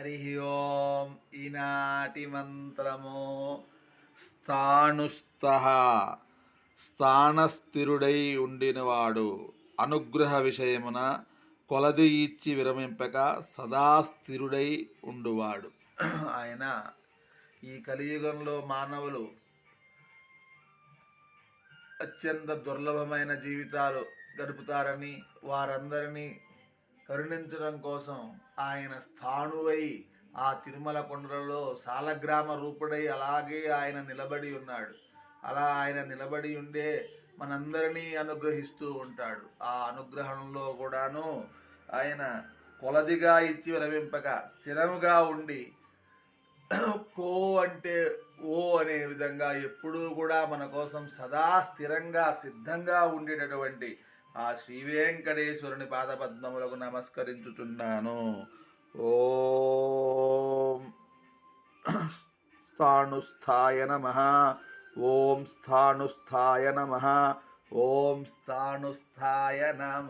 హరి ఓం ఈనాటి మంత్రము స్థాణుస్థ స్థానస్థిరుడై ఉండినవాడు అనుగ్రహ విషయమున కొలది ఇచ్చి విరమింపక సదా స్థిరుడై ఉండువాడు. ఆయన ఈ కలియుగంలో మానవులు అత్యంత దుర్లభమైన జీవితాలు గడుపుతారని వారందరినీ కరుణించడం కోసం ఆయన స్థాణువై ఆ తిరుమల కొండలలో సాలగ్రామ రూపుడై అలాగే ఆయన నిలబడి ఉన్నాడు. అలా ఆయన నిలబడి ఉండే మనందరినీ అనుగ్రహిస్తూ ఉంటాడు. ఆ అనుగ్రహంలో కూడాను ఆయన కొలదిగా ఇచ్చి విరమింపక స్థిరముగా ఉండి కో అంటే ఓ అనే విధంగా ఎప్పుడూ కూడా మన కోసం సదా స్థిరంగా సిద్ధంగా ఉండేటటువంటి ఆ శ్రీ వెంకటేశ్వరుని పాదపద్మములకు నమస్కరించుచున్నాను. ఓం స్థాణుస్థాయ నమ. ఓం స్థాణుస్థాయ నమ. ఓం స్థాణుస్థాయ నమ.